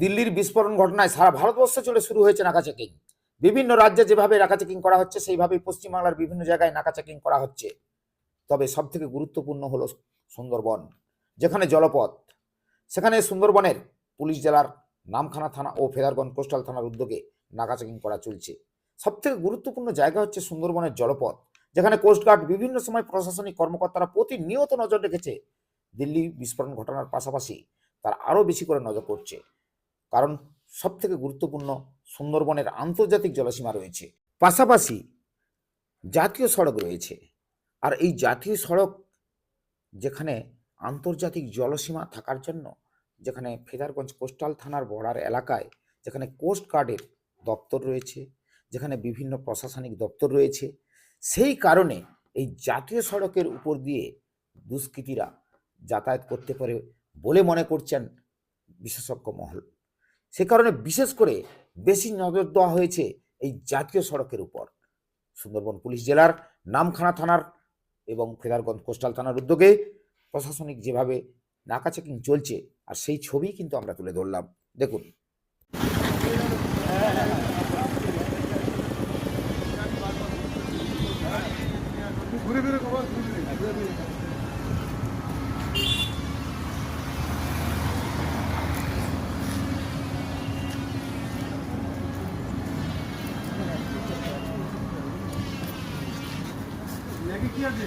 দিল্লির বিস্ফোরণ ঘটনায় সারা ভারতবর্ষে চলে শুরু হয়েছে নাকা চেকিং। বিভিন্ন রাজ্যে যেভাবে নাকা চেকিং করা হচ্ছে, সেইভাবেই পশ্চিমবাংলার বিভিন্ন জায়গায় নাকা চেকিং করা হচ্ছে। তবে সব থেকে গুরুত্বপূর্ণ হলো সুন্দরবন, যেখানে জলপথ। সেখানে সুন্দরবনের পুলিশ জেলার নামখানা থানা ও ফেদারগঞ্জ কোস্টাল থানার উদ্যোগে নাকা চেকিং করা চলছে। সব থেকে গুরুত্বপূর্ণ জায়গা হচ্ছে সুন্দরবনের জলপথ, যেখানে কোস্টগার্ড বিভিন্ন সময় প্রশাসনিক কর্মকর্তারা প্রতিনিয়ত নজর রেখেছে দিল্লি বিস্ফোরণ ঘটনার পাশাপাশি তার আরও বেশি করে নজর করছে। কারণ সব থেকে গুরুত্বপূর্ণ সুন্দরবনের আন্তর্জাতিক জলসীমা রয়েছে। পাশাপাশি জাতীয় সড়ক রয়েছে। আর এই জাতীয় সড়ক যেখানে আন্তর্জাতিক জলসীমা থাকার জন্য, যেখানে ফেদারগঞ্জ কোস্টাল থানার বর্ডার এলাকায়, যেখানে কোস্ট গার্ডের দপ্তর রয়েছে, যেখানে বিভিন্ন প্রশাসনিক দপ্তর রয়েছে, সেই কারণে এই জাতীয় সড়কের উপর দিয়ে দুষ্কৃতীরা যাতায়াত করতে পারে বলে মনে করছেন বিশেষজ্ঞ মহল। সে কারণে বিশেষ করে বেশি নজর দেওয়া হয়েছে এই জাতীয় সড়কের উপর। সুন্দরবন পুলিশ জেলার নামখানা থানার এবং ফেদারগঞ্জ কোস্টাল থানার উদ্যোগে প্রশাসনিক যেভাবে নাকা চেকিং চলছে, আর সেই ছবি কিন্তু আমরা তুলে ধরলাম। দেখুন। ঘুরে ঘুরে এটি কি আছে?